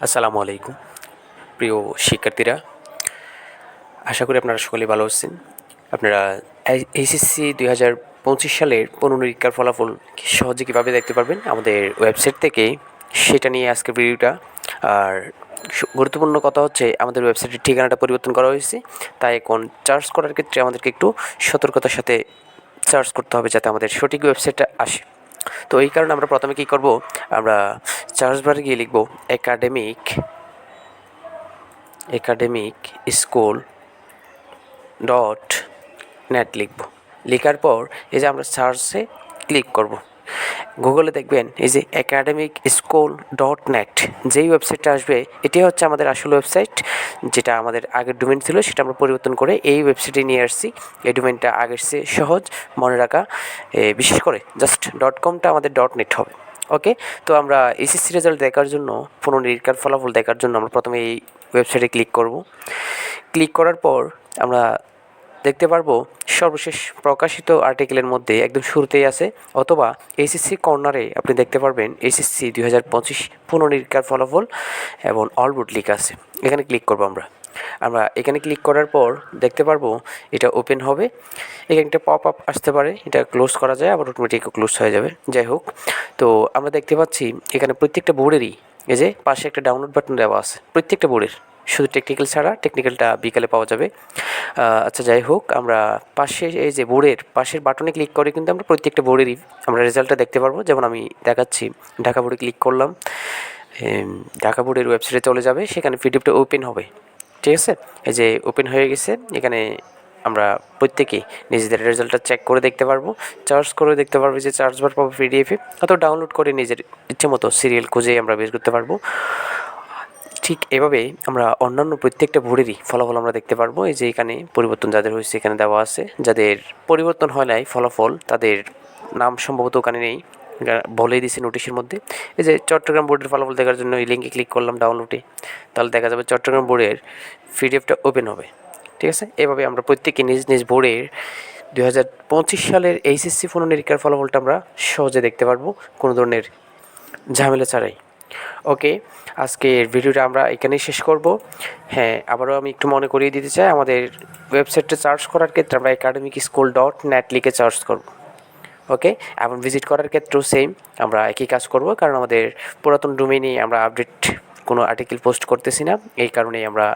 আসসালামু আলাইকুম। প্রিয় শিক্ষার্থীরা, আশা করি আপনারা সকলেই ভালো আছেন। আপনারা এইচএসসি দুই হাজার পঁচিশ সালের পুনরীক্ষার ফলাফল সহজে কীভাবে দেখতে পারবেন? আমাদের ওয়েবসাইট থেকে সেটা নিয়ে আজকের ভিডিওটা। আর গুরুত্বপূর্ণ কথা হচ্ছে, আমাদের ওয়েবসাইটের ঠিকানাটা পরিবর্তন করা হয়েছে। তাই এখন চার্জ করার ক্ষেত্রে আমাদেরকে একটু সতর্কতার সাথে চার্জ করতে হবে যাতে আমাদের সঠিক ওয়েবসাইটটা আসে। তো এই কারণে আমরা প্রথমে কী করব? আমরা চার্জ বারে গিয়ে লিখব academic academic school dot net লিখব। লেখার পর এই যে আমরা সার্চে ক্লিক করব। গুগলে দেখবেন এই যে একাডেমিক স্কুল ডট নেট যেই ওয়েবসাইটটা আসবে, এটি হচ্ছে আমাদের আসল ওয়েবসাইট যেটা আমাদের আগের ডোমেন ছিল, সেটা আমরা পরিবর্তন করে এই ওয়েবসাইটে নিয়ে আসছি। এই ডোমেনটা আগের চেয়ে সহজ, মনে রাখা বিশেষ করে জাস্ট ডট কমটা আমাদের ডট নেট হবে। ওকে তো আমরা এসএসসি রেজাল্ট দেখার জন্য, পুনর্নিরীক্ষার ফলাফল দেখার জন্য আমরা প্রথমে এই ওয়েবসাইটে ক্লিক করব। ক্লিক করার পর আমরা দেখতে পারব সর্বশেষ প্রকাশিত আর্টিকেলের মধ্যে একদম শুরুতেই আছে, অথবা এইচএসসি কর্নারে আপনি দেখতে পারবেন এইচএসসি দুই হাজার পঁচিশ পুনর্নিরীক্ষার ফলাফল এবং অলবোর্ড লিখ আছে। এখানে ক্লিক করব আমরা। আমরা এখানে ক্লিক করার পর দেখতে পারব এটা ওপেন হবে। এখানে একটা পপ আপ আসতে পারে, এটা ক্লোজ করা যায়, আবার অটোমেটিক ক্লোজ হয়ে যাবে। যাই হোক, তো আমরা দেখতে পাচ্ছি এখানে প্রত্যেকটা বোর্ডেরই এই যে পাশে একটা ডাউনলোড বাটন দেওয়া আছে, প্রত্যেকটা বোর্ডের শুধু টেকনিক্যাল ছাড়া টেকনিক্যালটা বিকালে পাওয়া যাবে। আচ্ছা যাই হোক, আমরা পাশে এই যে বোর্ডের পাশের বাটনে ক্লিক করে কিন্তু আমরা প্রত্যেকটা বোর্ডেরই আমরা রেজাল্টটা দেখতে পারব। যেমন আমি দেখাচ্ছি, ঢাকা বোর্ডে ক্লিক করলাম ঢাকা বোর্ডের ওয়েবসাইটে চলে যাবে, সেখানে পিডিএফটা ওপেন হবে। ঠিক আছে? এই যে ওপেন হয়ে গেছে, এখানে আমরা প্রত্যেকেই নিজেদের রেজাল্টটা চেক করে দেখতে পারব। চার্জ করে দেখতে পারব যে চার্জ বার পাবো পিডিএফে অথবা ডাউনলোড করে নিজের ইচ্ছে মতো সিরিয়াল খুঁজে আমরা বের করতে পারব। ঠিক এভাবে আমরা অন্যান্য প্রত্যেকটা ভোরেরই ফলাফল আমরা দেখতে পারব। এই যে এখানে পরিবর্তন যাদের হয়েছে, এখানে দেওয়া আছে। যাদের পরিবর্তন হয় নাই, ফলাফল, তাদের নাম সম্ভবত ওখানে নেই। বলেই দিছে নোটিশের মধ্যে। এই যে চট্টগ্রাম বোর্ডের ফলাফল দেখার জন্য এই লিঙ্কে ক্লিক করলাম ডাউনলোডে তাহলে দেখা যাবে চট্টগ্রাম বোর্ডের পিডিএফটা ওপেন হবে। ঠিক আছে? এভাবে আমরা প্রত্যেকে নিজ নিজ বোর্ডের দু হাজার পঁচিশ সালের এইচএসসি ফোন পুনর্নিরীক্ষার ফলাফলটা আমরা সহজে দেখতে পারব, কোনো ধরনের ঝামেলা ছাড়াই। ওকে আজকের ভিডিওটা আমরা এখানেই শেষ করব। হ্যাঁ আবারও আমি একটু মনে করিয়ে দিতে চাই, আমাদের ওয়েবসাইটটা চার্জ করার ক্ষেত্রে আমরা একাডেমিক স্কুল ডট নেট লিখে চার্জ করব। ওকে এবং ভিজিট করার ক্ষেত্রেও সেম আমরা একই কাজ করব, কারণ আমাদের পুরাতন ডোমেনে আমরা আপডেট কোনো আর্টিকেল পোস্ট করতেছি না। এই কারণেই আমরা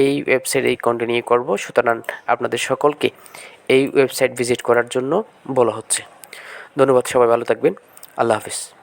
এই ওয়েবসাইট এই কন্টিনিউ করব। সুতরাং আপনাদের সকলকে এই ওয়েবসাইট ভিজিট করার জন্য বলা হচ্ছে। ধন্যবাদ, সবাই ভালো থাকবেন। আল্লাহ হাফিজ।